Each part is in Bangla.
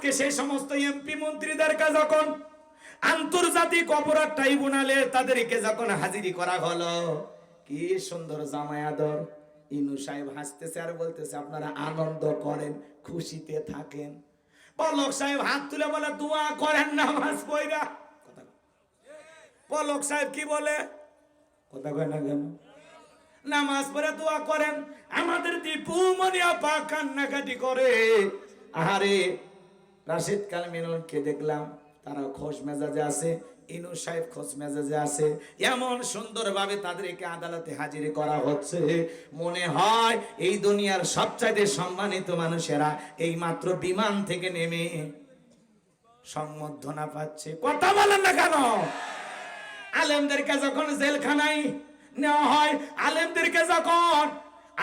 আজকে সেই সমস্ত এমপি মন্ত্রীদেরকে যখন আন্তর্জাতিক অপরাধ ট্রাইব্যুনালে তাদেরকে যখন হাজিরি করা হলো, কি সুন্দর জামায়াদর ইনু সাহেব হাসতেছে আর বলতেছে, আপনারা আনন্দ করেন, খুশিতে থাকেন। পলক সাহেব হাত তুলে বলে, দোয়া করেন নামাজ কয়। পলক সাহেব কি বলে? কথা কয় না কেন? নামাজ পড়ে দোয়া করেন। আমাদের দীপু মনি আপা কান্নাকাটি করে। আহারে রাশিদ মিলনকে দেখলাম তারা খোশ মেজাজে আছে, ইনু সাহেব খোঁজ মেজাজে আছে। এমন সুন্দরভাবে তাদেরকে আদালতে হাজির করা হচ্ছে। মনে হয় এই দুনিয়ার সবচাইতে সম্মানিত মানুষেরা এই মাত্র বিমান থেকে নেমে সম্বর্ধনা পাচ্ছে। কথা বলেন না কেন? আলেমদেরকে যখন জেলখানায় নেওয়া হয়, আলেমদেরকে যখন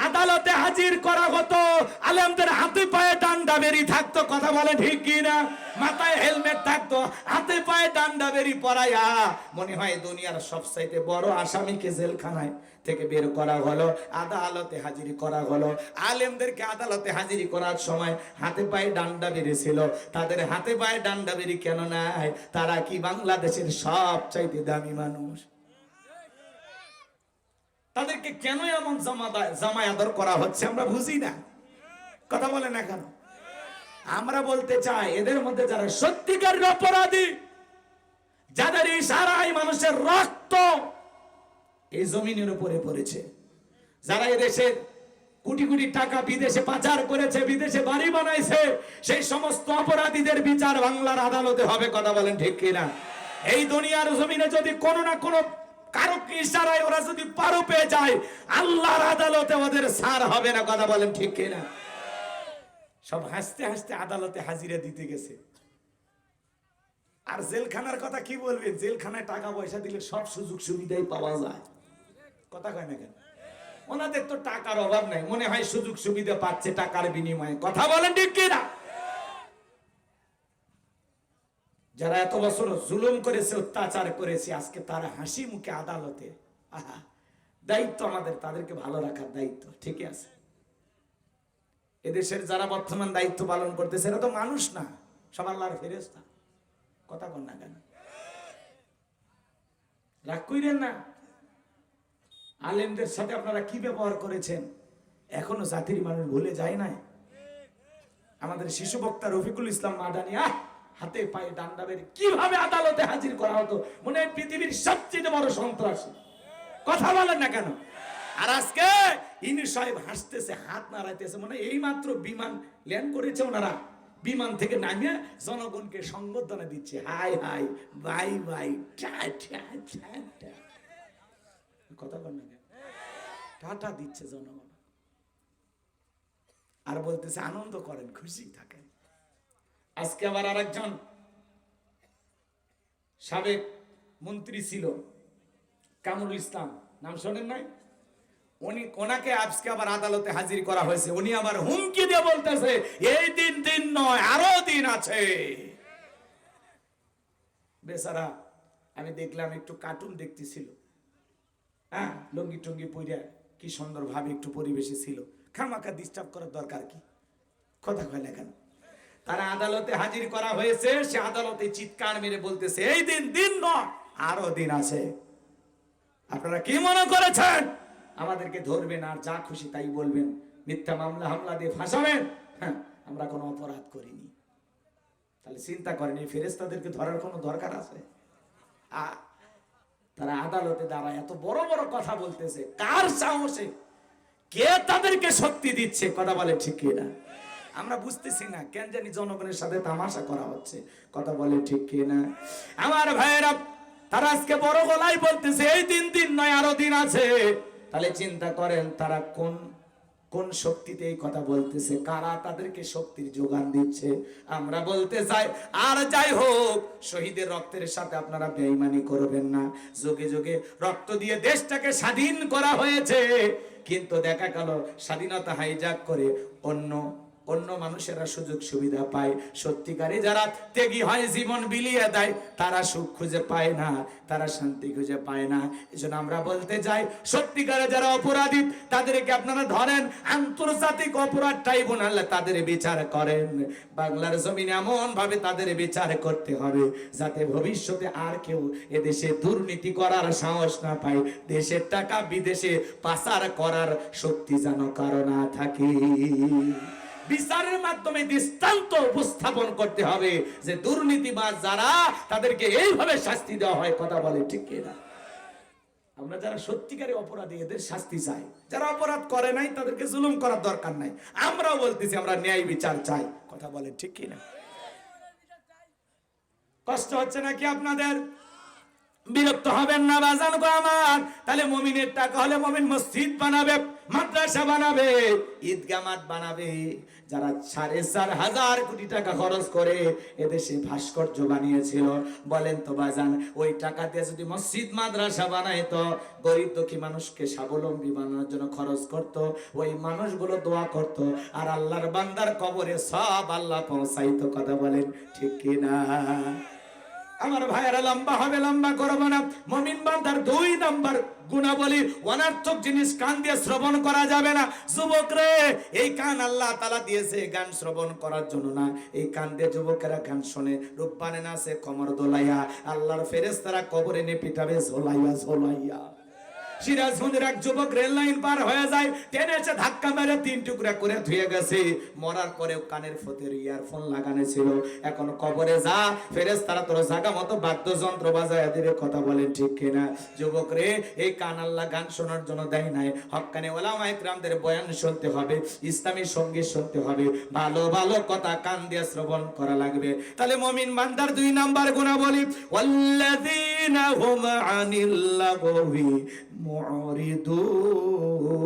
আদালতে হাজির করা হতো। আলেমদের হাতে পায়ে ডান্ডা বেরি থাকতো, কথা বলে ঠিক কি না? মাথায় হেলমেট থাকতো, হাতে পায়ে ডান্ডা বেরি পরাইয়া। মনে হয় দুনিয়ার সবচাইতে বড় আসামিকে জেলখানায় থেকে বের করা হলো, আদালতে হাজির করা হলো। আলেমদেরকে আদালতে হাজির করার সময় হাতে পায়ে ডান্ডা বেরিয়েছিল তাদের হাতে পায়ে ডান্ডা বেরি কেন নাই? তারা কি বাংলাদেশের সবচাইতে দামি মানুষ? তাদেরকে কেন এমন জামায় আদর করা হচ্ছে আমরা বুঝি না। কথা বলে না কেন? আমরা বলতে চাই, এদের মধ্যে যারা সত্যিকার অপরাধী, যাদের ইশারায় মানুষের রক্ত এই জমিনের উপরে পড়েছে, যারা এদেশের কোটি কোটি টাকা বিদেশে পাচার করেছে, বিদেশে বাড়ি বানাইছে, সেই সমস্ত অপরাধীদের বিচার বাংলার আদালতে হবে, কথা বলেন ঠিক কিনা? এই দুনিয়ার জমিনে যদি কোনো না কোনো ইশারায় ওরা যদি পারো পেয়ে যায়, আল্লাহর আদালতে ওদের সার হবে না, কথা বলেন ঠিক কিনা? সব হাসতে হাসতে আদালতে হাজিরা দিতে গেছে। আর জেলখানার কথা কি বলবেন? জেলখানায় টাকা পয়সা দিলে সব সুযোগ সুবিধাই পাওয়া যায়। কথা কয় না কেন? ওনাদের তো টাকার অভাব নাই, মনে হয় সুযোগ সুবিধা পাচ্ছে টাকার বিনিময়ে। কথা বলেন ঠিক কিনা? যারা এত বছর জুলুম করেছে, অত্যাচার করেছে, আজকে তারা হাসি মুখে আদালতে, আহা, দায়িত্ব আমাদের, তাদেরকে ভালো রাখার দায়িত্ব, ঠিকই আছে। এদেশের যারা বর্তমান দায়িত্ব পালন করতেছে, এরা তো মানুষ না, সব আল্লাহর ফেরেস্তা কথা কন না কেন? রাগ কইরেন না? আলেমদের সাথে আপনারা কি ব্যবহার করেছেন? এখনও জাতির মানুষ ভুলে যায় নাই? আমাদের শিশু বক্তা রফিকুল ইসলাম মাদানি, আহ! হাতে পায়ে ডান্ডা বের কীভাবে আদালতে হাজির করা হতো? মনে হয় পৃথিবীর সবচেয়ে বড় সন্ত্রাসী। কথা বলেন না কেন? আর আজকে ইনি সাহেব হাসতেছে, হাত নাড়াইতেছে মানে এই মাত্র বিমান ল্যান্ড করেছে ওনারা। বিমান থেকে নামিয়ে জনগণকে সংবর্ধনা দিচ্ছে। হাই হাই বাই বাই কথা বল না টাটা দিচ্ছে জনগণ। আর বলতেছে, আনন্দ করেন, খুশি থাকেন। আজকে আবার আরেকজন সাবেক মন্ত্রী ছিল, কামরুল ইসলাম। নাম শোনেন নাই? উনি, ওনাকে আজকে আবার আদালতে হাজির করা হয়েছে। উনি আবার হুমকি দিয়ে বলতেছে, এই দিন দিন নয়, আরও দিন আছে। বেচারা, আমি দেখলাম একটু কার্টুন দেখতেছিল। হ্যাঁ লঙ্গি টঙ্গি পইরা কি সুন্দর ভাবে একটু পরিবেশে ছিল। খামাকা ডিস্টার্ব করার দরকার কি? কথা কয় না কেন? তারা আদালতে হাজির করা হয়েছে, সে আদালতে চিৎকার মেরে বলতেছে, এই দিন দিন নয়, আরও দিন আছে। আপনারা কি মনে করেছেন? আমাদেরকে ধরবেন আর যা খুশি তাই বলবেন। মিথ্যা মামলা, হামলা দিয়ে ফাঁসাবেন? হ্যাঁ আমরা কোনো অপরাধ করিনি। তাহলে চিন্তা করেন, এই ফেরেস্তাদেরকে ধরার কোনো দরকার আছে? তারা আদালতে দাঁড়ায়, এত বড় বড় কথা বলতেছে। কার সাহসে? কে তাদেরকে শক্তি দিচ্ছে? কথা বলে ঠিক কিনা? আমরা বুঝতেছি না, কেন জানি জনগণের সাথে তামাশা করা হচ্ছে। কথা বলে ঠিক কিনা আমার ভাইয়েরা, তারা আজকে বড় গলায় বলতেছে, এই দিন দিন নয়, আরও দিন আছে। তাহলে চিন্তা করেন, তারা কোন কোন শক্তিতে এই কথা বলতেছে? কারা তাদেরকে শক্তির যোগান দিচ্ছে? আমরা বলতে চাই, আর যাই হোক, শহীদের রক্তের সাথে আপনারা বেঈমানি করবেন না। যোগে যোগে রক্ত দিয়ে দেশটাকে স্বাধীন করা হয়েছে, কিন্তু দেখা গেল, স্বাধীনতা হাইজাক করে অন্য অন্য মানুষেরা সুযোগ সুবিধা পায়। সত্যিকারে যারা ত্যাগী হয়, জীবন বিলিয়ে দেয়, তারা সুখ খুঁজে পায় না, তারা শান্তি খুঁজে পায় না। এই জন্য আমরা বলতে চাই, সত্যিকারে যারা অপরাধী, তাদেরকে আপনারা ধরেন, আন্তর্জাতিক অপরাধ ট্রাইব্যুনালে তাদের বিচার করেন। বাংলার জমিনে এমন ভাবে তাদের বিচার করতে হবে, যাতে ভবিষ্যতে আর কেউ এদেশে দুর্নীতি করার সাহস না পায়। দেশের টাকা বিদেশে পাচার করার শক্তি যেন কারও না থাকে। বিচারের মাধ্যমে দৃষ্টান্ত উপস্থাপন করতে হবে যে দুর্নীতিবাজ যারা, তাদেরকে এইভাবে শাস্তি দেওয়া হয়, কথা বলে, ঠিক কিনা আমরা যারা সত্যিকারে অপরাধী, এদের শাস্তি চাই। যারা অপরাধ করে নাই, তাদেরকে জুলুম করার দরকার নাই। আমরাও বলতেছি, আমরা ন্যায় বিচার চাই, কথা বলে, ঠিক কিনা কষ্ট হচ্ছে নাকি আপনাদের? বিরক্ত হবেন না, বাজান গো আমার। তাহলে মমিনের টাকা হলে মমিন মসজিদ বানাবে, মাদ্রাসা বানাবে ঈদগা মাঠ বানাবে। যারা সাড়ে চার হাজার কোটি টাকা খরচ করে এদেশে ভাস্কর্য বানিয়েছিল, বলেন তো বাজান, ওই টাকা দিয়ে যদি মসজিদ, মাদ্রাসা বানাইতো, গরিব দুঃখী মানুষকে স্বাবলম্বী বানানোর জন্য খরচ করত, ওই মানুষগুলো দোয়া করত, আর আল্লাহর বান্দার কবরে সব আল্লাহ পৌঁছাইতো, কথা বলেন ঠিক কিনা? আমার ভাইয়েরা লম্বা হবে, লম্বা করব না। মমিন বান্দার দুই নাম্বার গুণাবলী, অনার্থক জিনিস কান দিয়ে শ্রবণ করা যাবে না। যুবক রে, এই কান আল্লাহ তালা দিয়েছে গান শ্রবণ করার জন্য না। এই কান দিয়ে যুবকেরা গান শোনে। রূপবানে সে কমর দোলাইয়া, আল্লাহর ফেরেস তারা কবরে নে পিটাবে, ঝোলাইয়া ঝোলাইয়া। সিরাজগঞ্জের এক যুবক রেল লাইন পার হয়ে যায়। ধাক্কা মেরে তিন টুকরা করে ধুয়ে গেছে। মরার পরেও কানের ফতের ইয়ারফোন লাগানো ছিল। এখন কবরে যা। ফেরেস তারা তোর জাগা মতো বাদ্যযন্ত্র বাজায় কথা বলেন ঠিক কিনা? যুবক রে, এই কান আল্লাহ গান শোনার জন্য দেয় নাই। হক্কানে ওলামা ইকরামদের বয়ান শুনতে হবে, ইসলামী সংগীত শুনতে হবে। ভালো ভালো কথা কান দিয়ে শ্রবণ করা লাগবে। তাহলে মমিন বান্দার দুই নাম্বার গুণা বলি ওয়াল্লাযীনা মুরিদুন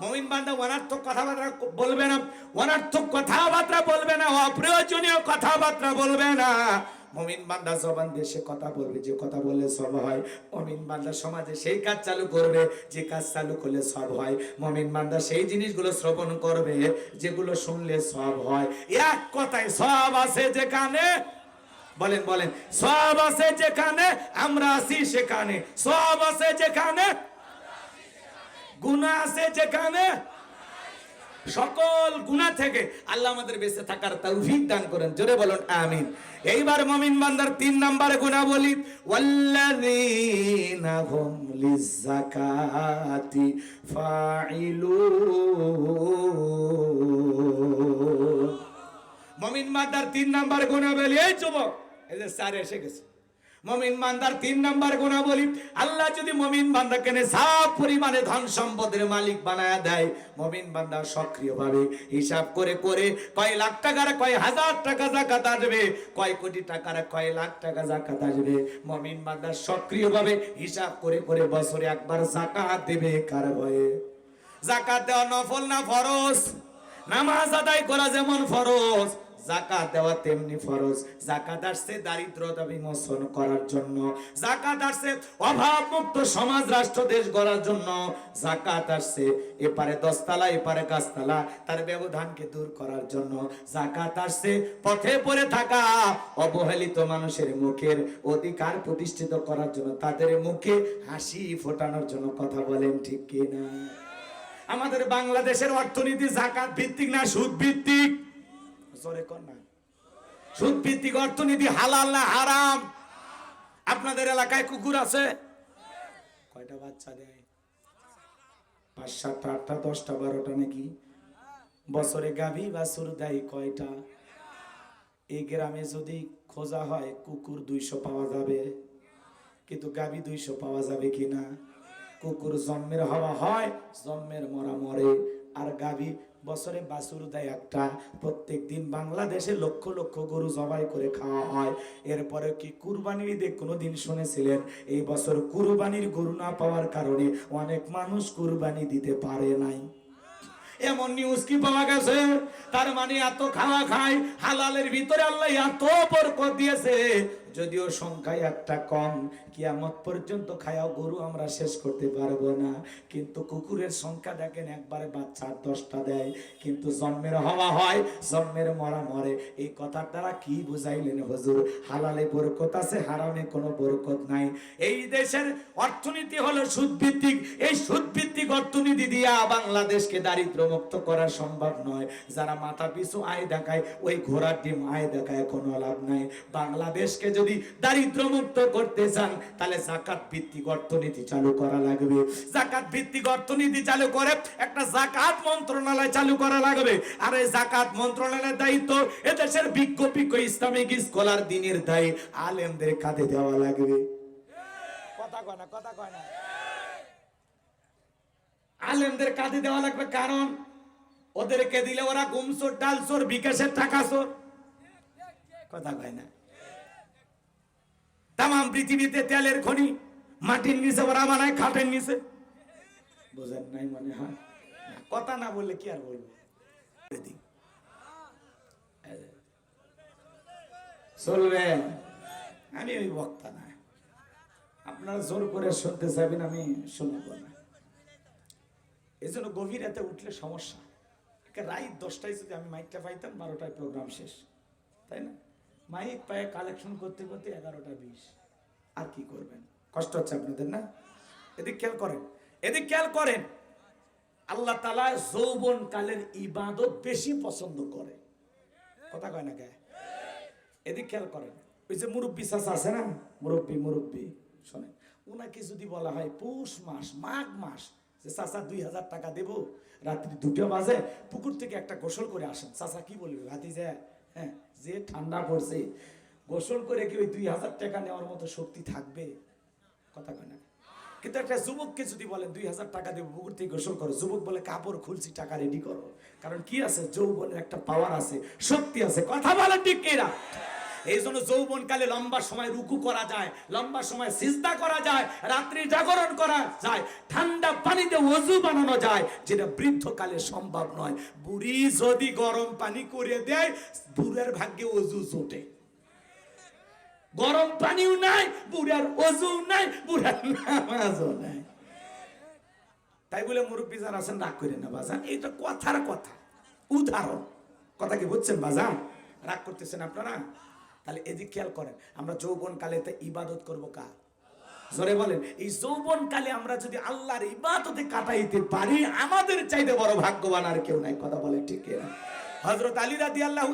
মমিন বান্দা অনার্থক কথাবার্তা বলবে না, অনার্থক কথাবার্তা বলবে না, অপ্রয়োজনীয় কথাবার্তা বলবে না। মমিন বান্দা জবান সে কথা বলবে, যে কথা বললে সব হয়। মমিন বান্দা সমাজে সেই কাজ চালু করবে, যে কাজ চালু করলে সব হয়। মমিন বান্দা সেই জিনিসগুলো শ্রবণ করবে, যেগুলো শুনলে সব হয়। এক কথায় সব আছে যেখানে বলেন বলেন। সব আছে যেখানে, আমরা আছি সেখানে। সব আছে যেখানে গুণা আছে যেখানে। সকল গুণা থেকে আল্লাহ আমাদের বেঁচে থাকার তৌফিক দান করেন। জোরে বলুন, আমিন। এইবার মমিন বান্দার তিন নম্বরে গুণা বলি ওয়াল্লাযীনা হুম লিযাকাতি ফাইলুন মমিন মান্দার তিন নাম্বার গুণা বলি এই যুবক এই যে স্যার এসে গেছে। মমিন মান্দার তিন নাম্বার গুণা বলি আল্লাহ যদি মমিন বান্দাকে সাফ পরিমাণে ধন সম্পদের মালিক বানায় দেয়, মমিন বান্দা সক্রিয় ভাবে হিসাব করে করে কয় লাখ টাকার, কয় হাজার টাকা জাকাত আসবে, কয় কোটি টাকার, কয় লাখ টাকা জাকাত আসবে, মমিন বান্দা সক্রিয় ভাবে হিসাব করে করে বছরে একবার জাকাত দেবে কার ভয়ে? জাকাত দেওয়া নফল না ফরজ? নামাজ আদায় করা যেমন ফরজ। জাকাত দেওয়া তেমনি ফরজ। জাকাত আসছে দারিদ্রতা বিমোচন করার জন্য। জাকাত আসছে অভাব মুক্ত সমাজ, রাষ্ট্র, দেশ গড়ার জন্য। জাকাত আসছে এপারে দশতলা, এপারে গাছতলা, তার ব্যবধানকে দূর করার জন্য। জাকাত আসছে পথে পড়ে থাকা অবহেলিত মানুষের মুখের অধিকার প্রতিষ্ঠিত করার জন্য। তাদের মুখে হাসি ফোটানোর জন্য কথা বলেন ঠিক কিনা? আমাদের বাংলাদেশের অর্থনীতি জাকাত ভিত্তিক না সুদ ভিত্তিক? জোরে কর না। সুদ ভিত্তিক অর্থনীতি হালাল না হারাম? আপনাদের এলাকায় কুকুর আছে? কয়টা বাচ্চা দেয়? পাঁচ, সাতটা, আটটা, দশটা, বারোটা নাকি? বছরে গাভী বাছুর দেয় কয়টা? এই গ্রামে যদি খোঁজা হয়, কুকুর দুইশো পাওয়া যাবে। কিন্তু গাভী দুইশো পাওয়া যাবে কিনা? কুকুর জন্মের হওয়া হয়, জন্মের মরা মরে। আর গাভী বছরে বাছুর দেয় একটা, প্রত্যেক দিন বাংলাদেশে লক্ষ লক্ষ গরু জবাই করে খাওয়া হয়। এরপরে কি কুরবানির ঈদে কোনোদিন শুনেছিলেন, এই বছর কুরবানির গরু না পাওয়ার কারণে অনেক মানুষ কুরবানি দিতে পারে নাই। এমন নিউজ কি পাওয়া গেছে? তার মানে এত খাওয়া খায়, হালালের ভিতরে আল্লাহ এত বরকত দিয়েছে। যদিও সংখ্যায় একটা কম, কিয়ামত পর্যন্ত খায়াও গরু আমরা শেষ করতে পারব না। কিন্তু কুকুরের সংখ্যা দেখেন, একবারে বাচ্চা দশটা দেয়। কিন্তু জন্মের হওয়া হয়, জন্মের মরা মরে। এই কথার দ্বারা কি বুঝাইলেন হুজুর? হালালে বরকত আছে, হারামে কোনো বরকত নাই। এই দেশের অর্থনীতি হলো সুদ ভিত্তিক এই সুদ ভিত্তিক অর্থনীতি দিয়া বাংলাদেশকে দারিদ্র মুক্ত করা সম্ভব নয়। যারা মাথা পিছু আয় দেখায়, ওই ঘোড়ার ডিম আয় দেখায়, কোনো লাভ নাই। বাংলাদেশকে যদি দারিদ্র মুক্ত করতে চান, তাহলে জাকাত ভিত্তিক অর্থনীতি চালু করা লাগবে। জাকাত ভিত্তিক অর্থনীতি চালু করে একটা জাকাত মন্ত্রণালয় চালু করা লাগবে। আর এই জাকাত মন্ত্রণালয়ের দায়িত্ব এদেশের বিজ্ঞ বিজ্ঞ ইসলামিক স্কলার দিনের দায়ী আলেমদের কাঁধে দেওয়া লাগবে। কথা কয় না, কথা কয় না। আলেমদের কাঁধে দেওয়া লাগবে কারণ ওদেরকে দিলে ওরা গুমসোর, ডালসোর, বিকাশের টাকা সোর। কথা কয় না। তাম পৃথিবীতে তেলের খনি মাটির নিচে ওরা বানায় খাটের নিচে। বোঝেন নাই মনে হয়। কথা না বললে কি আর বলব? চলবে আমি ওই বক্তা না। আপনারা জোর করে শুনতে চাইবেন আমি শুনব না। এই জন্য গভীর রাতে উঠলে সমস্যা। রাত দশটায় যদি আমি মাইকটা পাইতাম বারোটায় প্রোগ্রাম শেষ। তাই না? মাইক পায়ে কালেকশন করতে করতে এগারোটা বিশ। আর কি করবেন? কষ্ট হচ্ছে আপনাদের না? এদিক খেয়াল করেন, এদিক খেয়াল করেন। আল্লাহ তালা যৌবন কালের ইবাদত বেশি পছন্দ করে। কথা কয় না কে? এদিক খেয়াল করেন, ওই যে মুরব্বী চাষা আছে না? মুরব্বী মুরব্বী, শোনেন। ওনাকে যদি বলা হয় পৌষ মাস, মাঘ মাস, যে চাষা দুই হাজার টাকা দেবো, রাত্রি দুটো বাজে, পুকুর থেকে একটা গোসল করে আসেন। চাষা কি বলবে? ভাতি যে হ্যাঁ যে ঠান্ডা পড়ছে, গোসল করে কি ওই দুই হাজার টাকা নেওয়ার মতো শক্তি থাকবে? কথা কয় না। কিন্তু একটা যুবককে যদি বলেন, দুই হাজার টাকা দিয়ে পুকুর থেকে গোসল করো। যুবক বলে, কাপড় খুলছি, টাকা রেডি করো। কারণ কি আছে? যৌবনের একটা পাওয়ার আছে, শক্তি আছে। কথা বলে ঠিক কিনা? এই জন্য যৌবন কালে লম্বা সময় রুকু করা যায়, লম্বা সময় সিজদা করা যায়, রাত্রি জাগরণ করা যায়, ঠান্ডা পানিতে ওযু বানানো যায়, যেটা বৃদ্ধ কালে সম্ভব নয়। বুড়ি যদি গরম পানি করে দেয়, বুড়ের ভাগ্যে ওযু জোটে। গরম পানিও নাই, বুড়ার ওযু নাই, বুড়ার নামাজও নাই। তাই বলে মুরব্বী যারা আছেন, রাগ করেন না বাজান। এটা কথার কথা, উদাহরণ। কথা কি বুঝছেন বাজান? রাগ করতেছেন আপনারা? তাহলে এদিক খেয়াল করেন, আমরা যৌবন কালে ইবাদত করব কার? জোরে বলেন, এই যৌবন কালে আমরা যদি আল্লাহর ইবাদতে কাটাইতে পারি, আমাদের চাইতে বড় ভাগ্যবান আর কেউ নাই, কথা বলে ঠিক না হজরত আলী রাদি আল্লাহ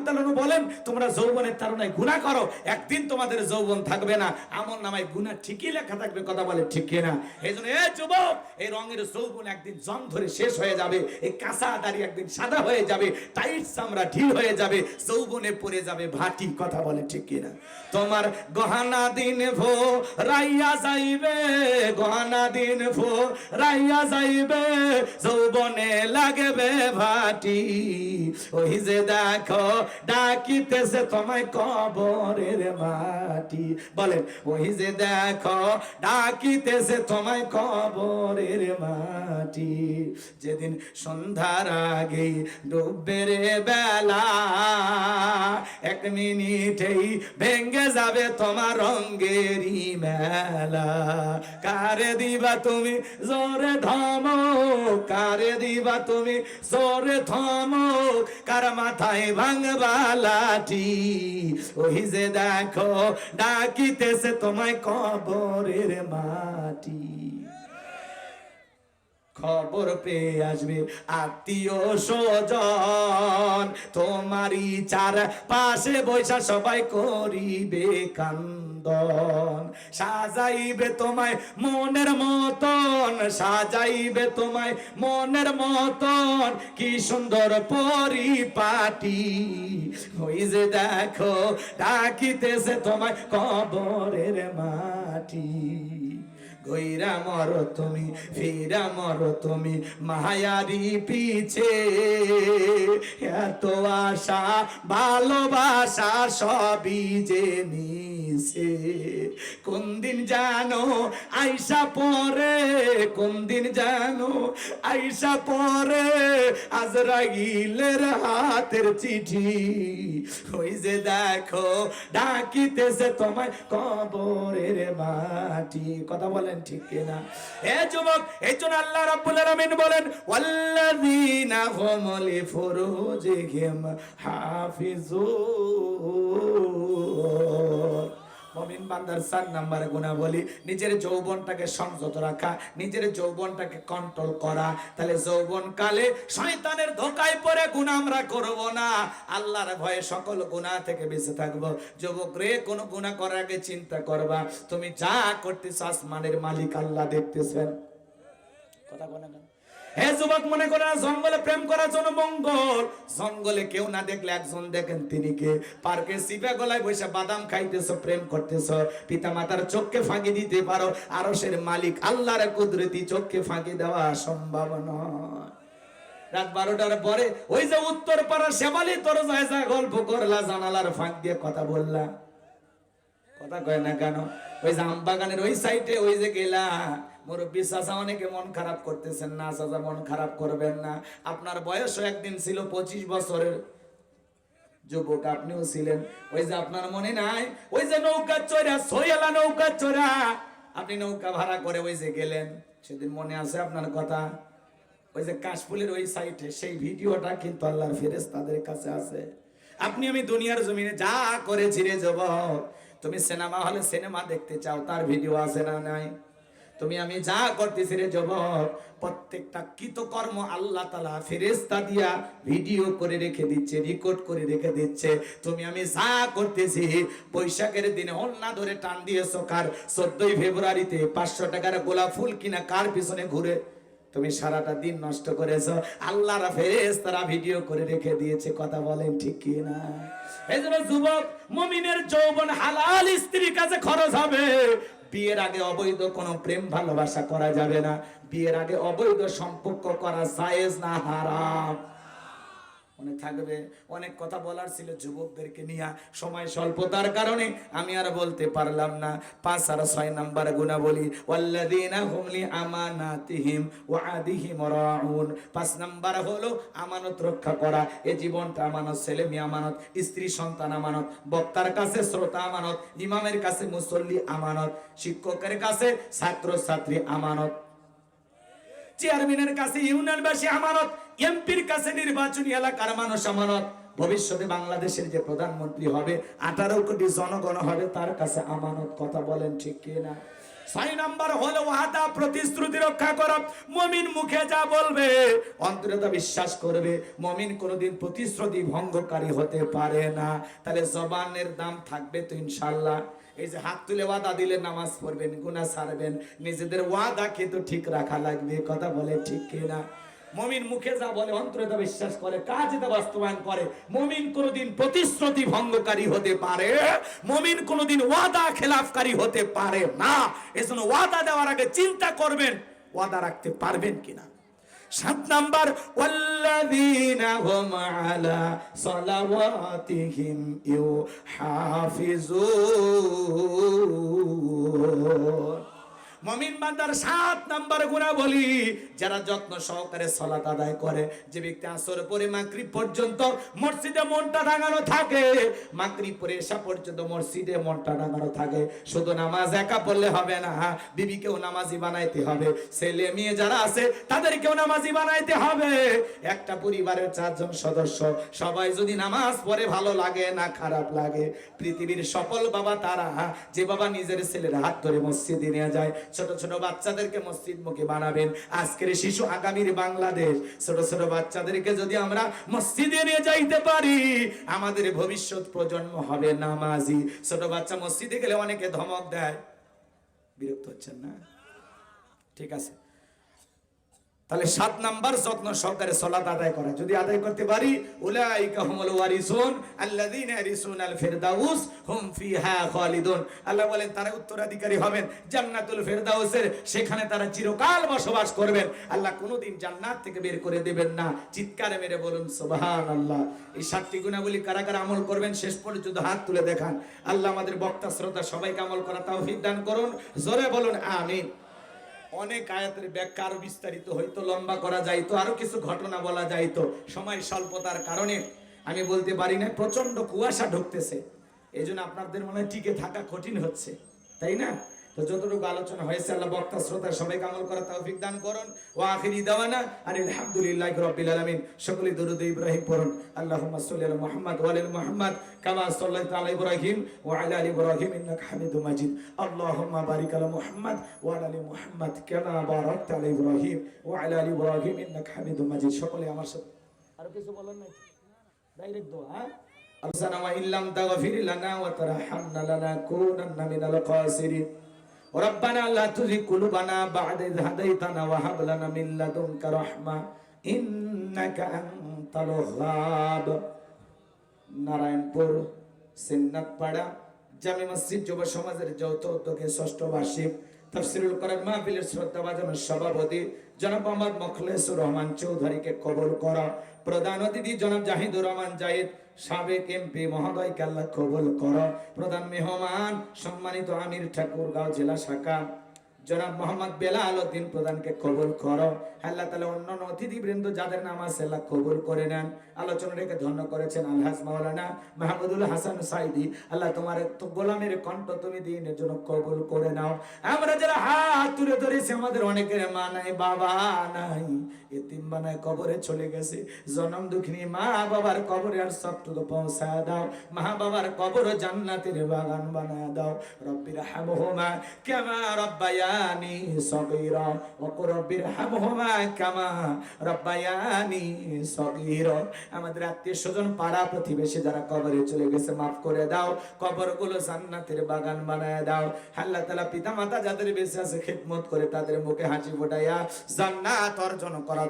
বলেন, তোমরা যৌবনের তারণায় গুণা করো, একদিন তোমাদের যৌবন থাকবে না। আমল নামায় গুণা ঠিকই লেখা থাকবে, কথা বলে ঠিক না এই জন্য এ যুবক, এই রঙের যৌবন একদিন জং ধরে শেষ হয়ে যাবে, এই কাঁচা দাড়ি একদিন সাদা হয়ে যাবে, টাইট চামড়া ঢিল হয়ে যাবে, যৌবনে পড়ে যাবে ভাটি, কথা বলে ঠিক না তোমার গহানা দিন ভো, রাইয়া যাইবে, গহানা দিন ভো, রাইয়া যাইবে, যৌবনে লাগবে ভাটি ওই যে দেখো, ডাকিতেছে তোমায় কবরের মাটি। বলেন, ওই যে দেখো, ডাকিতেছে তোমায় কবরের মাটি। যেদিন সন্ধ্যার আগে ডুববে রে বেলা, এক মিনিটেই ভেঙ্গে যাবে তোমার রঙ্গেরই মেলা। কারে দিবা তুমি জোরে ধমক? কারে দিবা তুমি জোরে ধমক? কার মাথায় ভাঙবা লাঠি ওই যে দেখো, ডাকিতেছে তোমায় কবরের মাটি। খবর পেয়ে আসবে আত্মীয় স্বজন। তোমারই চার পাশে বৈশা সবাই করিবে কান্দন সাজাইবে তোমায় মনের মতন, সাজাইবে তোমায় মনের মতন। কি সুন্দর পরিপাটি, ওই যে দেখো, ডাকিতেছে তোমায় কবরের মাটি। গইরা মরো তুমি, ফিরা মরো তুমি, মায়ারি পিছে। এত আশা, ভালোবাসা সবই যে মিশে। কোন দিন জানো আইসা পরে, কোন দিন জানো আইসা পরে, আজরাইলের হাতের চিঠি। ওই যে দেখো, ডাকিতেছে তোমায় কবরের মাটি। কথা বলেন, ঠিক কিনা? এ যুবক, এই জন্য আল্লাহ রাব্বুল আলামিন বলেন, ওয়াল্লাযীনা হুম লিফুরুজিহিম হাফিজুন। মমিন বান্দার চার নাম্বার গুণা বলি নিজের যৌবনটাকে সংযত রাখা, নিজের যৌবনটাকে কন্ট্রোল করা। তাহলে যৌবন কালে শয়তানের ধোকায় পড়ে গুণা আমরা করব না। আল্লাহর ভয়ে সকল গুণা থেকে বেঁচে থাকব। যুবক রে, কোনো গুণা করার আগে চিন্তা করবা। তুমি যা করতেছ আসমানের মালিক আল্লাহ দেখতেছেন। কথা বলে না। হে যুবক মনে করে, জঙ্গলে প্রেম করার জন্য মঙ্গল। জঙ্গলে কেউ না দেখলে একজন দেখেন তিনি কে? পার্কে সিপা গলায় বসে বাদাম খাইতেছ, প্রেম করতেছ। পিতা মাতার চোখকে ফাঁকি দিতে পারো, আরশের মালিক আল্লাহর কুদরতি চোখকে ফাঁকি দেওয়া সম্ভব নয়। রাত বারোটার পরে ওই যে উত্তর পাড়া শেবালি তোর যা গল্প করলা, জানালার ফাঁক দিয়ে কথা বললা। কথা কয় না কেন? ওই যে আম বাগানের ওই সাইডে ওই যে গেলা। মুরব্বী চাচা অনেকে মন খারাপ করতেছেন না, চাচা মন খারাপ করবেন না। আপনার বয়সও একদিন ছিল পঁচিশ বছরের। যুবক, আপনিও ছিলেন। ওই যে আপনার মনে নাই? ওই যে নৌকা চড়া সইয়ালা নৌকা চড়া। আপনি নৌকা ভাড়া করে ওই যে গেলেন। সেদিন মনে আছে আপনার কথা? ওই যে কাশফুলের ওই সাইটে, সেই ভিডিওটা কিন্তু আল্লাহর ফেরেস তাদের কাছে আছে। আপনি, আমি দুনিয়ার জমিনে যা করেছি রে যুবক, তুমি সিনেমা হলে সিনেমা দেখতে চাও, তার ভিডিও আছে না নাই? তুমি আমি যা করতেছি রে যুবক, প্রত্যেকটা কৃতকর্ম আল্লাহ তালা ফেরেস্তা দিয়া ভিডিও করে রেখে দিচ্ছে রেকর্ড করে রেখে দিচ্ছে। তুমি আমি যা করতেছি, বৈশাখের দিনে অন্না ধরে টান দিয়েছ কার চোদ্দই ফেব্রুয়ারিতে পাঁচশো টাকার গোলাপ ফুল কিনা কার পিছনে ঘুরে? তুমি সারাটা দিন নষ্ট করেছ। আল্লাহরা ফেরেস তারা ভিডিও করে রেখে দিয়েছে, কথা বলেন ঠিক কি না? এই যুবক, মমিনের যৌবন হালাল স্ত্রীর কাছে খরচ হবে। বিয়ের আগে অবৈধ কোনো প্রেম ভালোবাসা করা যাবে না। বিয়ের আগে অবৈধ সম্পর্ক করা সায়েজ না, হারাম। মনে থাকবে। অনেক কথা বলার ছিল যুবকদেরকে নিয়ে। সময় স্বল্পতার কারণে আমি আর বলতে পারলাম না। পাঁচ আর ছয় নাম্বার গুণা বলি ওয়াল্লাযীনা হুম লিআমানাতিহিম ওয়া পাঁচ নাম্বার হলো আমানত রক্ষা করা। এ জীবনটা আমানত, ছেলে মেয়ে আমানত, স্ত্রী সন্তান আমানত, বক্তার কাছে শ্রোতা আমানত, ইমামের কাছে মুসল্লি আমানত, শিক্ষকের কাছে ছাত্র ছাত্রী আমানত। চেয়ারম্যানের কাছে ইউনিয়নবাসী আমানত, এমপির কাছে নির্বাচনী এলাকার মানুষ আমানত। ভবিষ্যতে বাংলাদেশের যে প্রধানমন্ত্রী হবে, আঠারো কোটি জনগণ হবে, তার কাছে আমানত কথা বলেন ঠিক কি না? ছয় নাম্বার হলো ওয়াদা, প্রতিশ্রুতি রক্ষা করা। মমিন মুখে যা বলবে অন্তরে তা বিশ্বাস করবে। মমিন কোনোদিন প্রতিশ্রুতি ভঙ্গকারী হতে পারে না। তাহলে জবানের দাম থাকবে তো ইনশাল্লাহ। এই যে হাত তুলে ওয়াদা দিলে নামাজ পড়বেন, গুনাহ ছাড়বেন, নিজেদের ওয়াদা কিন্তু ঠিক রাখা লাগবে কথা বলে ঠিক কিনা? মমিন মুখে যা বলে, অন্তরে তা বিশ্বাস করে, কাজে তা বাস্তবায়ন করে। মমিন কোনোদিন প্রতিশ্রুতি ভঙ্গকারী হতে পারে, মমিন কোনোদিন ওয়াদা খেলাফকারী হতে পারে না। এজন্য ওয়াদা দেওয়ার আগে চিন্তা করবেন, ওয়াদা রাখতে পারবেন কিনা? সাত নাম্বার ওয়াল্লাযীনা হুম আলা সালাওয়াতিহিম ইউহাফিজুন। মমিন বান্দার সাত নাম্বার গুণা বলি যারা যত্ন সহকারে সলাত আদায় করে। যে ব্যক্তি আসর পরে মাকরি পর্যন্ত মসজিদে মনটা রাঙানো থাকে মাকরি পরে এসা পর্যন্ত মসজিদে মনটা রাঙানো থাকে। শুধু নামাজ একা পড়লে হবে না, বিবিকেও নামাজি বানাইতে হবে। ছেলে মেয়ে যারা আছে, তাদেরকেও নামাজি বানাইতে হবে। একটা পরিবারের চারজন সদস্য, সবাই যদি নামাজ পড়ে ভালো লাগে, না খারাপ লাগে, পৃথিবীর সফল বাবা তারা যে বাবা নিজের ছেলের হাত ধরে মসজিদে নিয়ে যায় ছোট ছোট বাচ্চাদেরকে মসজিদ মুখে বানাবেন। আজকের শিশু আগামীর বাংলাদেশ। ছোট ছোট বাচ্চাদেরকে যদি আমরা মসজিদে নিয়ে যাইতে পারি, আমাদের ভবিষ্যৎ প্রজন্ম হবে নামাজি। ছোট বাচ্চা মসজিদে গেলে অনেকে ধমক দেয়। বিরক্ত হচ্ছেন না? ঠিক আছে। তাহলে সাত নাম্বার যত্ন সহকারে সলাত আদায় করা। যদি আদায় করতে পারি, উলাইকা হুমুল ওয়ারিসুন, আল্লাযীনা ইয়ারিসুন আল ফিরদাউস, হুম ফিহা খালিদুন। আল্লাহ বলেন, তারা উত্তরাধিকারী হবেন, জান্নাতুল ফিরদাউসের, সেখানে তারা চিরকাল বসবাস করবেন। আল্লাহ কোনোদিন জান্নাত থেকে বের করে দেবেন না। চিৎকারে মেরে বলুন, সুবহানাল্লাহ। এই সাতটি গুণাবলী কারা কারা আমল করবেন, শেষ পর্যন্ত হাত তুলে দেখান। আল্লাহ আমাদের বক্তা, শ্রোতা সবাইকে আমল করা তৌফিক দান করুন। জোরে বলুন, আমিন। অনেক আয়াতের ব্যাখ্যা আরও বিস্তারিত হইতো, লম্বা করা যাইতো, আরও কিছু ঘটনা বলা যাইতো। সময় স্বল্পতার কারণে আমি বলতে পারি না প্রচণ্ড কুয়াশা ঢুকতেছে। এই জন্য আপনাদের মনে টিকে থাকা কঠিন হচ্ছে, তাই না? তো যতটুকু আলোচনা হয়েছে আল্লাহ বক্তা শ্রোতা সবাই আমল করা তৌফিক দান করুন। ও আখিরি দাওয়ানা আর আলহামদুলিল্লাহি রাব্বিল আলামিন। সকলে দরুদ ইব্রাহিম পড়ুন। আল্লাহুম্মা সাল্লি আলা মুহাম্মদ ওয়া আলা মুহাম্মদ কামা সাল্লাইতা আলা ইব্রাহিম ওয়া আলা আলি ইব্রাহিম ইন্নাকা হামিদুম মাজিদ। আল্লাহুম্মা বারিক আলা মুহাম্মদ ওয়া আলা আলি মুহাম্মদ কামা বারাকতা আলা ইব্রাহিম ওয়া আলা আলি ইব্রাহিম ইন্নাকা হামিদুম মাজিদ। সকলে আমার সাথে আর কিছু বলার নাই ডাইরেক্ট দোয়া হ্যাঁ? আলসানা ওয়া ইল্লাম তাগফির লানা ওয়া তারহামনা লানাকুনান্না মিনাল খাসিরিন। রব্বানা আল্লাহ তুজি কুলুবানা বাদে হাদাইতানা ওয়া হাব লানা মিন লাদুনকা রাহমা ইন্নাকা আনতাল ওয়াহাব নারায়ণপুর, সিন্নাতপাড়া, জামি মসজিদ যুব সমাজের যৌথ উদ্যোগে ষষ্ঠ বার্ষিক তফসিরুল করার মাহফিলের শ্রদ্ধা বাজানোর সভাপতি জনাব মোহাম্মদ মখলেসুর রহমান চৌধুরীকে কবল করা প্রধান অতিথি জনাব জাহিদুর রহমান জাহিদ, সাবেক এমপি মহোদয় আল্লাহ কবল করা প্রধান মেহমান সম্মানিত আমির ঠাকুরগাঁও জেলা শাখা জনাব মোহাম্মদ বেলাল উদ্দিন প্রধানকে কবুল করো। আল্লাহ তালা অন্যান্য অতিথিবৃন্দ যাদের নাম আছে, আল্লাহ কবুল করে নেন। আলোচনা রেখে ধন্য করেছেন আলহাজ মাওলানা মাহমুদুল হাসান সাইদি। আল্লাহ তোমার গোলামের কণ্ঠ তুমি দিনের জন্য কবুল করে নাও। আমরা যারা হাত তুলে ধরেছি, আমাদের অনেকের মা নাই, বাবা নাই। কবরে চলে গেছে। জনম দুঃখিনী মা বাবার কবরে আর দাও। মা বাবার কবর জান্নাতের বাগান বানায় দাও। রব্বির রব্বায়ানি রব্বির রব্বায়ানি আমাদের আত্মীয় স্বজন, পাড়া প্রতিবেশী যারা কবরে চলে গেছে, মাফ করে দাও। কবরগুলো জান্নাতের বাগান বানায় দাও। আল্লাহ তাআলা পিতা মাতা যাদের বেঁচে আছে, খেদমত করে তাদের মুখে হাসি ফোটাইয়া জান্নাত অর্জন করা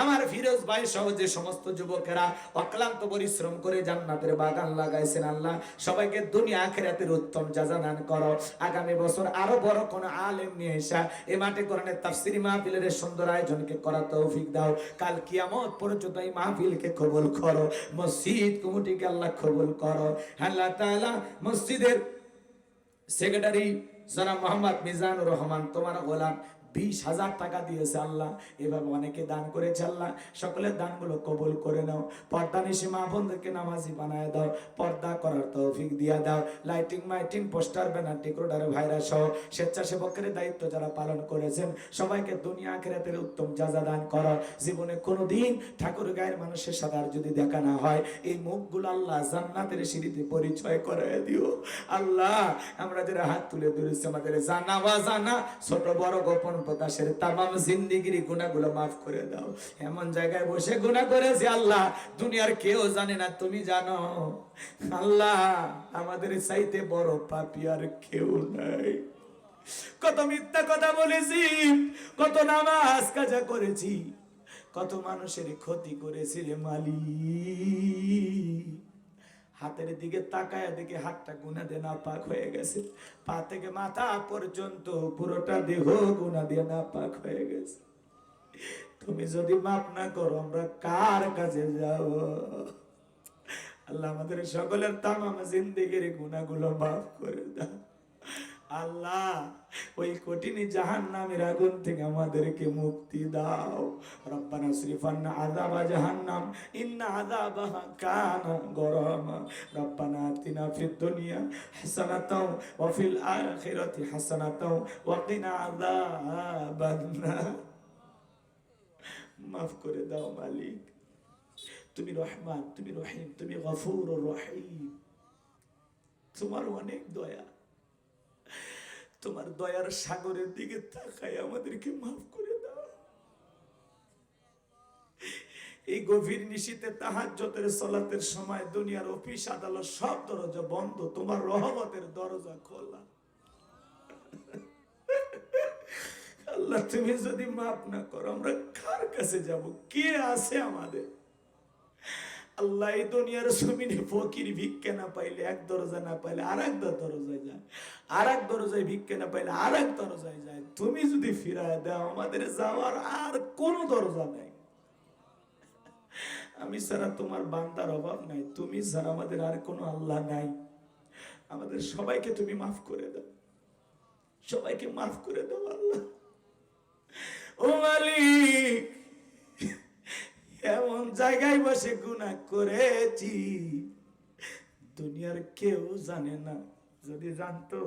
আমার যে সমস্ত যুবকেরা অক্লান্ত পরিশ্রম করে জান্নাতের বাগান লাগাইছেন, আল্লাহ সবাইকে দুনিয়া আখেরাতের উত্তম যাজা করো। আগামী বছর আরও বড় কোন আলেম নিয়ে এসা এ মাঠে কোরআনের তাফসিরি মাহফিলের সুন্দর আয়োজনকে করা তৌফিক দাও। কাল কিয়ামত পর্যন্ত এই মাহফিলকে কবুল করো, মসজিদ কমিটিকে আল্লাহ কবুল করো। আল্লাহ তাআলা মসজিদের সেক্রেটারি জনাব মোহাম্মদ মিজানুর রহমান, তোমার গোলাম বিশ হাজার টাকা দিয়েছে আল্লাহ। এভাবে অনেকে দান করেছে আল্লাহ। সকলের দানগুলো কবুল করে নাও। পর্দা নিশি মা বোনদেরকে নামাজি বানায় দাও। পর্দা করার তৌফিক দিয়া দাও। লাইটিং, মাইটিং, পোস্টার, ব্যানার টিক্রোডার ভাইরাস সহ স্বেচ্ছাসেবকের দায়িত্ব যারা পালন করেছেন, সবাইকে দুনিয়া আখেরাতের উত্তম যাজা দান করো। জীবনে কোনোদিন ঠাকুর গায়ের মানুষের সাথে আর যদি দেখা না হয়, এই মুখগুলো আল্লাহ জান্নাতের সিঁড়িতে পরিচয় করে দিও। আল্লাহ, আমরা যারা হাত তুলে ধরেছি, আমাদের জানা বা জানা, ছোট, বড়, গোপন প্রকাশের তামাম জিন্দিগির গুণাগুলো মাফ করে দাও। এমন জায়গায় বসে গুণা করেছি আল্লাহ, দুনিয়ার কেউ জানে না, তুমি জানো। আল্লাহ, আমাদের চাইতে বড় পাপি আর কেউ নাই। কত মিথ্যা কথা বলেছি, কত নামাজ কাজা করেছি, কত মানুষের ক্ষতি করেছি রে মালিক। হাতের দিকে তাকায় দেখে হাতটা গুনা দিয়ে না পাক হয়ে গেছে। পা থেকে মাথা পর্যন্ত পুরোটা দেহ গুনা দিয়ে না পাক হয়ে গেছে। তুমি যদি মাপ না করো, আমরা কার কাছে যাব? আল্লাহ আমাদের সকলের তামাম জিন্দিগির গুণাগুলো মাফ করে দাও। আল্লাহ, ওই কঠিনী জাহান নামের আগুন থেকে আমাদেরকে মুক্তি দাও। রব্বানা শ্রীফান্না আযাবা জাহান্নাম, ইন্না আযাবাহা কানা গরামা রব্বানা আতিনা ফিদ দুনিয়া হাসানাতাও, ওয়া ফিল আখিরাতি হাসানাতাও, ওয়া কিনা মাফ করে দাও মালিক। তুমি রহমান, তুমি রহিম, তুমি গফুর রহিম। তোমার অনেক দয়া। তোমার দয়ার সাগরের দিকে তাকায় আমাদেরকে মাফ করে দাও। এই গভীর নিশীতে তাহাজ্জতের সলাতের সময় দুনিয়ার অফিস, আদালত সব দরজা বন্ধ, তোমার রহমতের দরজা খোলা। আল্লাহ, তুমি যদি মাফ না করো, আমরা কার কাছে যাব? কে আছে আমাদের? আল্লাহ এই দুনিয়ার জমিনে ফকির ভিক্ষে না পাইলে এক দরজা না পাইলে আর এক দরজায় যায়। আর এক দরজায় ভিক্ষে না পাইলে আর এক দরজায় যায়। তুমি যদি ফিরায় দাও, আমাদের যাওয়ার আর কোনো দরজা নাই। আমি ছাড়া তোমার বান্দার অভাব নাই। তুমি ছাড়া আমাদের আর কোনো আল্লাহ নাই। আমাদের সবাইকে তুমি মাফ করে দাও। সবাইকে মাফ করে দাও আল্লাহ। ও মালিক এমন জায়গায় বসে গুনাহ করেছি। দুনিয়ার কেউ জানে না, যদি জানতো,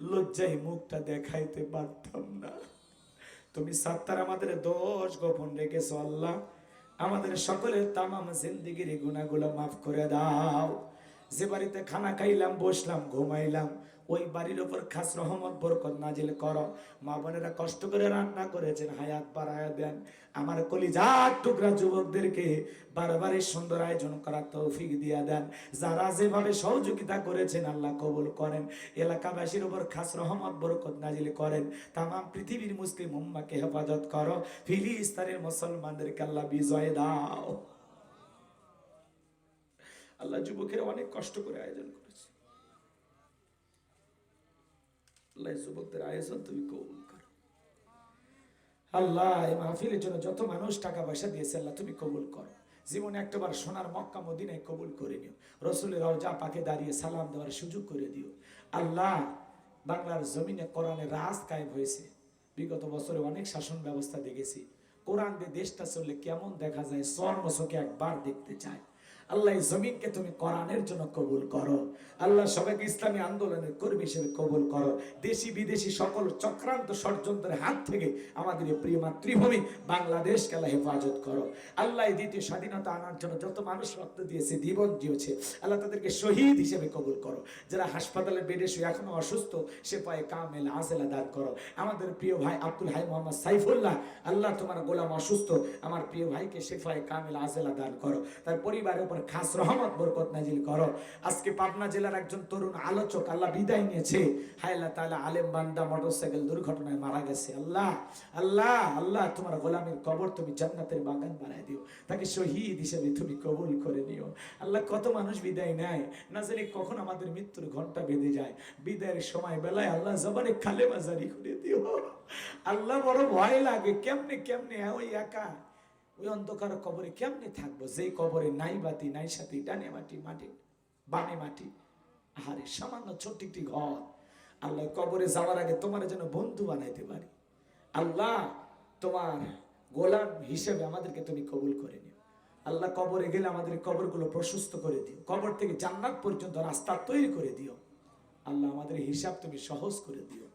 লজ্জায় মুখটা দেখাইতে পারতাম না। তুমি সাত্তার আমাদের দোষ গোপন রেখেছ, আল্লাহ। আমাদের সকলের তামাম জিন্দিগির গুণাগুলো মাফ করে দাও। যে বাড়িতে খানা খাইলাম, বসলাম, ঘুমাইলাম ওই বাড়ির ওপর খাস রহমত, বরকত নাজিল করো। মা বোনেরা কষ্ট করে রান্না করেছেন, হায়াত বাড়ায়া দেন। আমার কলিজার টুকরা যুবকদেরকে বারবার সুন্দর আয়োজন করার তৌফিক দিয়া দেন। যারা যেভাবে সহযোগিতা করেছেন, আল্লাহ কবুল করেন। এলাকাবাসীর উপর খাস রহমত, বরকত নাজিল করেন। তাম পৃথিবীর মুসলিম উম্মাকে হেফাজত করো। ফিলিস্তানের মুসলমানদেরকে আল্লাহ বিজয় দাও। আল্লাহ যুবকেরা অনেক কষ্ট করে আয়োজন করেছে আল্লাহ যুবকদের আয়োজন তুমি কবুল করো। আল্লাহ এই মাহফিলের জন্য যত মানুষ টাকা পয়সা দিয়েছে, আল্লাহ তুমি কবুল করো। জীবনে একটাবার সোনার মক্কা মদিনায় কবুল করে নিও। রসুলের পাকে দাঁড়িয়ে সালাম দেওয়ার সুযোগ করে দিও। আল্লাহ বাংলার জমিনে কোরআনের রাজ কায়েম হয়েছে। বিগত বছরে অনেক শাসন ব্যবস্থা দেখেছি। কোরআন দিয়ে দেশটা চললে কেমন দেখা যায় স্বর্ণশোকে একবার দেখতে চায়। আল্লাহ জমিনকে তুমি কোরআনের জন্য কবুল করো। আল্লাহ সবাইকে ইসলামী আন্দোলনের কর্মী হিসেবে কবুল করো। দেশি বিদেশি সকল চক্রান্ত ষড়যন্ত্রের হাত থেকে আমাদের এই প্রিয় মাতৃভূমি বাংলাদেশকে আল্লাহ হেফাজত করো। আল্লাহ দ্বিতীয় স্বাধীনতা আনার জন্য যত মানুষ রক্ত দিয়েছে, জীবন দিয়েছে, আল্লাহ তাদেরকে শহীদ হিসেবে কবুল করো। যারা হাসপাতালে বেডে শুয়ে এখনও অসুস্থ, সে পায়ে কামেল আজেলা দান করো। আমাদের প্রিয় ভাই আব্দুল হাই মোহাম্মদ সাইফুল্লাহ, আল্লাহ তোমার গোলাম অসুস্থ, আমার প্রিয় ভাইকে শেফায় কামেল আজেলা দান করো। তার পরিবারের উপর খাস রহমত, বরকত নাজিল করো। আজকে পাবনা জেলার একজন তরুণ আলোচক আল্লাহ বিদায় নিয়েছে। হায়লা তালা আলেম বান্দা, মোটরসাইকেল দুর্ঘটনায় মারা গেছে। আল্লাহ আল্লাহ আল্লাহ, তোমার গোলামের কবর তুমি জান্নাতের বাগান বানায় দিও। তাকে শহীদ হিসেবে তুমি কবুল করে নিও। আল্লাহ, কত মানুষ বিদায় নেয়। না জানি কখন আমাদের মৃত্যুর ঘণ্টা বেঁধে যায়। বিদায়ের সময় বেলায় আল্লাহ জবানে কালেমা জারি করে দিও। আল্লাহ, বড় ভয় লাগে। কেমনে কেমনে ওই একা ওই অন্ধকার কবরে কেমনে থাকব? যেই কবরে নাই বাতি, নাই সাথী, ডানে মাটি মাটি, বামে মাটি। আহারে, সামান্য ছোট্ট একটি ঘর। আল্লাহ, কবরে যাওয়ার আগে তোমার যেন বন্ধু বানাইতে পারি। আল্লাহ, তোমার গোলাম হিসেবে আমাদেরকে তুমি কবুল করে নিও। আল্লাহ, কবরে গেলে আমাদের কবরগুলো প্রশস্ত করে দিও। কবর থেকে জান্নাত পর্যন্ত রাস্তা তৈরি করে দিও। আল্লাহ, আমাদের হিসাব তুমি সহজ করে দিও।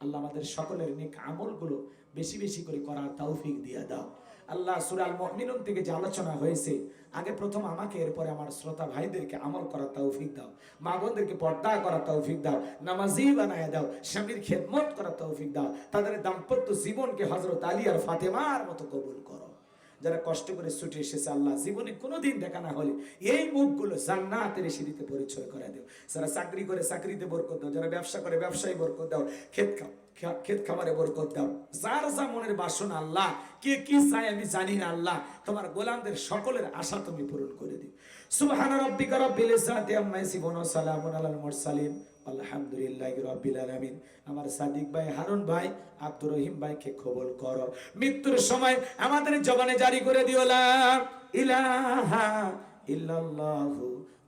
আল্লাহ, আমাদের সকলের নেক আমলগুলো বেশি বেশি করে করার তৌফিক দিয়ে দাও। আল্লাহ সুরাল মহমিনুন থেকে যে আলোচনা হয়েছে, আগে প্রথম আমাকে, এরপরে আমার শ্রোতা ভাইদেরকে আমল করার তৌফিক দাও, মা বোনদেরকে পর্দা করার তৌফিক দাও, নামাজি বানায় দাও, স্বামীর খেদমত করার তৌফিক দাও, তাদের দাম্পত্য জীবনকে হজরত আলিয়ার ফাতেমার মতো কবুল করো। যারা কষ্ট করে ছুটে এসেছে, আল্লাহ জীবনে কোনোদিন দেখা না হলে এই মুখগুলো জান্নাতের সিঁড়িতে পরিচয় করে দেও। যারা চাকরি করে চাকরিতে বরকত দাও, যারা ব্যবসা করে ব্যবসায়ী বরকত দাও, ক্ষেত খাও ক্ষেত খামারে বরকত দাও। যার যা মনের বাসনা আল্লাহ, কে কি চাই আমি জানি না আল্লাহ, তোমার গোলামদের সকলের আশা তুমি পূরণ করে দিও। সুবহান রাব্বিকা রাব্বিল ইজ্জাতি আম্মা ইয়াসিফুন ওয়া সালামুন আলাল মুরসালিন। আলহামদুলিল্লাহ রব্বিল আমার সাদিক ভাই, হারুন ভাই, আব্দুর রহিম ভাইকে কবুল করো। মৃত্যুর সময় আমাদের জবানে জারি করে দিও, লা ইলাহা ইল্লাল্লাহু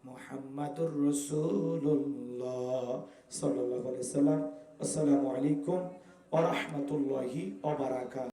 মুহাম্মাদুর রাসূলুল্লাহ সাল্লাল্লাহু আলাইহি সাল্লাম আসসালামু আলাইকুম ওয়া রাহমাতুল্লাহি ওয়া বারাকাতুহু।